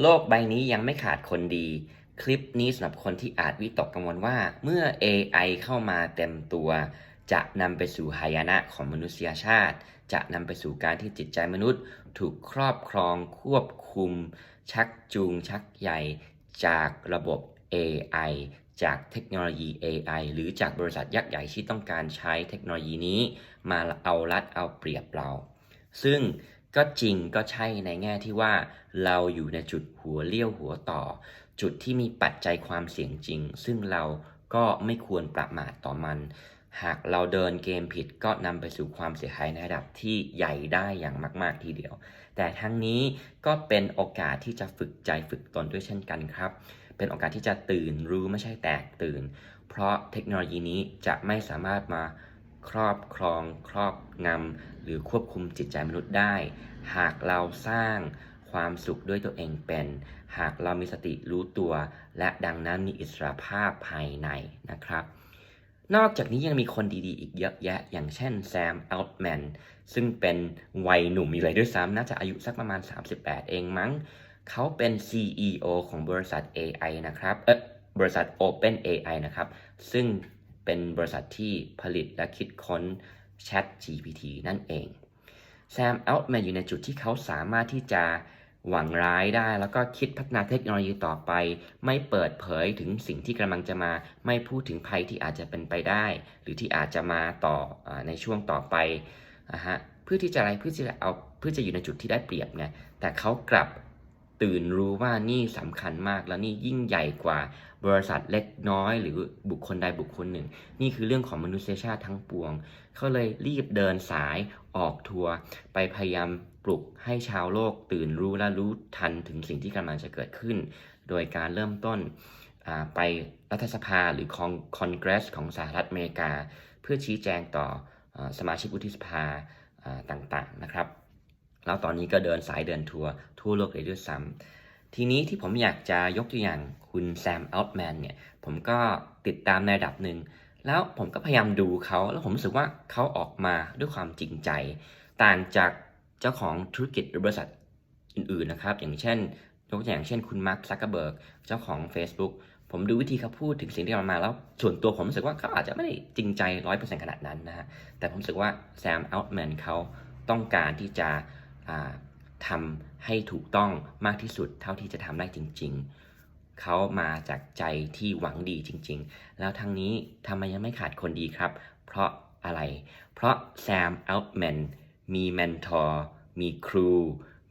โลกใบนี้ยังไม่ขาดคนดี คลิปนี้สำหรับคนที่อาจวิตกกังวลว่า เมื่อ AI เข้ามาเต็มตัว จะนำไปสู่หายนะของมนุษยชาติ จะนำไปสู่การที่จิตใจมนุษย์ ถูกครอบครองควบคุม ชักจูงชักใยจากระบบ AI จากเทคโนโลยี AI หรือจากบริษัทยักษ์ใหญ่ที่ต้องการใช้เทคโนโลยีนี้ มาเอารัดเอาเปรียบเรา ซึ่ง ก็จริงก็ใช่ในแง่ที่ว่าเราอยู่ในจุดหัวเลี้ยวหัวต่อ จุดที่มีปัจจัยความเสี่ยงจริง ซึ่งเราก็ไม่ควรประมาทต่อมัน หากเราเดินเกมผิดก็นำไปสู่ความเสียหายในระดับที่ใหญ่ได้อย่างมาก ๆ ทีเดียว แต่ทั้งนี้ก็เป็นโอกาสที่จะฝึกใจฝึกตนด้วยเช่นกันครับ เป็นโอกาสที่จะตื่นรู้ไม่ใช่แตกตื่น เพราะเทคโนโลยีนี้จะไม่สามารถมา ครอบครอง ครอบงำหรือควบคุมจิตใจมนุษย์ได้ หากเราสร้างความสุขด้วยตัวเองเป็น หากเรามีสติรู้ตัว และดังนั้นมีอิสระภาพภายในนะครับ นอกจากนี้ยังมีคนดีๆ อีกเยอะแยะ อย่างเช่นแซมอัลแมนซึ่งเป็นวัยหนุ่มอยู่เลยด้วยซ้ำน่าจะอายุสักประมาณ 38 เองมั้ง เขาเป็น CEO ของบริษัท AI นะครับ เอ๊ะบริษัท Open AI นะครับ ซึ่ง เป็นบริษัทที่ผลิตและคิดค้น Chat GPT นั่นเองแซมอัลต์แมนอยู่ในจุดที่เขาสามารถที่จะหวังร้ายได้แล้วก็คิดพัฒนาเทคโนโลยีต่อไป ไม่เปิดเผยถึงสิ่งที่กำลังจะมา ไม่พูดถึงภัยที่อาจจะเป็นไปได้ หรือที่อาจจะมาต่ออในช่วงต่อไปนะฮะเพื่อที่จะอะไรเพื่อที่จะเอาเพื่อจะอยู่ในจุดที่ได้เปรียบไงแต่เขากลับตื่นรู้ว่านี่สำคัญมากแล้วนี่ยิ่งใหญ่กว่า บริษัทเล็กน้อย หรือบุคคลใดบุคคลหนึ่ง นี่คือเรื่องของมนุษยชาติทั้งปวง เขาเลยรีบเดินสายออกทัวร์ไปพยายามปลุกให้ชาวโลกตื่นรู้และรู้ทันถึงสิ่งที่กำลังจะเกิดขึ้น โดยการเริ่มต้นไปรัฐสภาหรือคอนเกรสของสหรัฐอเมริกา เพื่อชี้แจงต่ออสมาชิกวุฒิสภาอ่าต่างๆนะครับ แล้วตอนนี้ก็เดินสายเดินทัวร์ทั่วโลกเลยด้วยซ้ำ ทีนี้ที่ผมอยากจะยกตัวอย่างคุณแซมอัลต์แมนเนี่ย ผมก็ติดตามในระดับหนึ่ง แล้วผมก็พยายามดูเขา แล้วผมรู้สึกว่าเขาออกมาด้วยความจริงใจ ต่างจากเจ้าของธุรกิจหรือบริษัทอื่นๆนะครับ อย่างเช่นยกตัวอย่างเช่นคุณมาร์คซักเกอร์เบิร์กเจ้าของ Facebook ผมดูวิธีเขาพูดถึงสิ่งที่มันมาแล้ว ส่วนตัวผมรู้สึกว่าเขาอาจจะไม่ได้จริงใจร้อยเปอร์เซ็นต์ขนาดนั้นนะฮะแต่ผมรู้สึกว่าแซมอัลต์แมนเขาต้องการที่จะ ทำให้ถูกต้องมากที่สุดเท่าที่จะทำได้จริง ๆ เขามาจากใจที่หวังดีจริง ๆ แล้วทั้งนี้ทำไมยังไม่ขาดคนดีครับ เพราะอะไร เพราะแซมอัลแมนมีเมนทอร์มีครู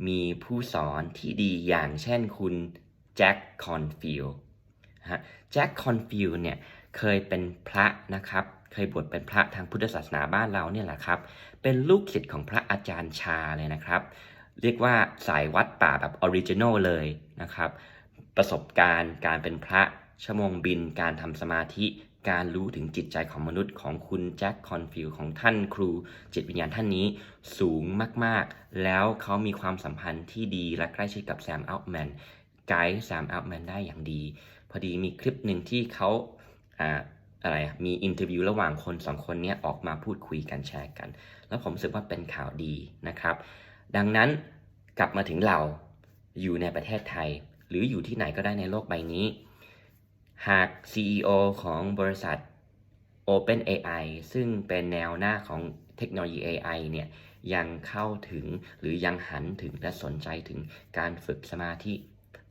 มีผู้สอนที่ดีอย่างเช่นคุณแจ็คคอนฟิลฮะแจ็คคอนฟิลเนี่ยเคยเป็นพระนะครับ เคยบวชเป็นพระทางพุทธศาสนาบ้านเราเนี่ยแหละครับ เป็นลูกศิษย์ของพระอาจารย์ชาเลยนะครับ เรียกว่าสายวัดป่าแบบออริจินอลเลยนะครับ ประสบการณ์การเป็นพระชั่วโมงบินการทำสมาธิการรู้ถึงจิตใจของมนุษย์ของคุณแจ็คคอนฟิลของท่านครูจิตวิญญาณท่านนี้สูงมากๆ แล้วเขามีความสัมพันธ์ที่ดีและใกล้ชิดกับแซมอัลแมนไกด์แซมอัลแมนได้อย่างดี พอดีมีคลิปหนึ่งที่เขาอ่าอะไรมีอินเทอร์วิวระหว่างคนสองคนนี้ออกมาพูดคุยกันแชร์กัน แล้วผมรู้สึกว่าเป็นข่าวดีนะครับ ดังนั้นกลับมาถึงเราอยู่ในประเทศไทย หรืออยู่ที่ไหนก็ได้ในโลกใบนี้ หาก CEO ของบริษัท OpenAI ซึ่งเป็นแนวหน้าของเทคโนโลยี AI เนี่ยยังเข้าถึงหรือยังหันถึงและสนใจถึงการฝึกสมาธิ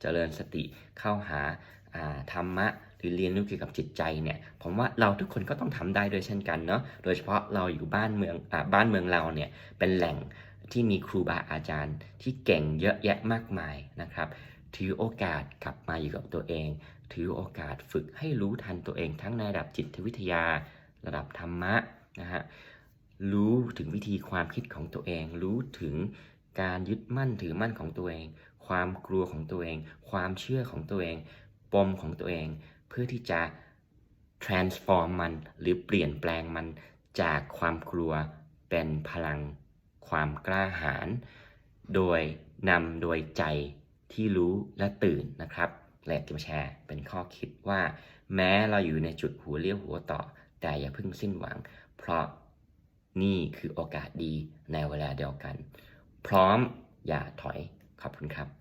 เจริญสติเข้าหาาธรรมะหรือเรียนรู้เกี่ยวกับจิตใจเนี่ยผมว่าเราทุกคนก็ต้องทำได้ด้วยเช่นกันเนาะโดยเฉพาะเราอยู่บ้านเมืองอบ้านเมืองเราเนี่ยเป็นแหล่ง ที่มีครูบาอาจารย์ ที่เก่งเยอะแยะมากมายนะครับ ถือโอกาสกลับมาอยู่กับตัวเอง ถือโอกาสฝึกให้รู้ทันตัวเองทั้งในระดับจิตวิทยา ระดับธรรมะนะฮะรู้ถึงวิธีความคิดของตัวเอง รู้ถึงการยึดมั่นถือมั่นของตัวเอง ความกลัวของตัวเอง ความเชื่อของตัวเอง ปมของตัวเอง เพื่อที่จะ transform มันหรือเปลี่ยนแปลงมันจากความกลัวเป็นพลัง ความกล้าหาญโดยนำโดยใจที่รู้และตื่นนะครับและจะมาแชร์เป็นข้อคิดว่า แม้เราอยู่ในจุดหัวเลี้ยวหัวต่อ แต่อย่าเพิ่งสิ้นหวัง เพราะนี่คือโอกาสดีในเวลาเดียวกัน พร้อมอย่าถอยขอบคุณครับ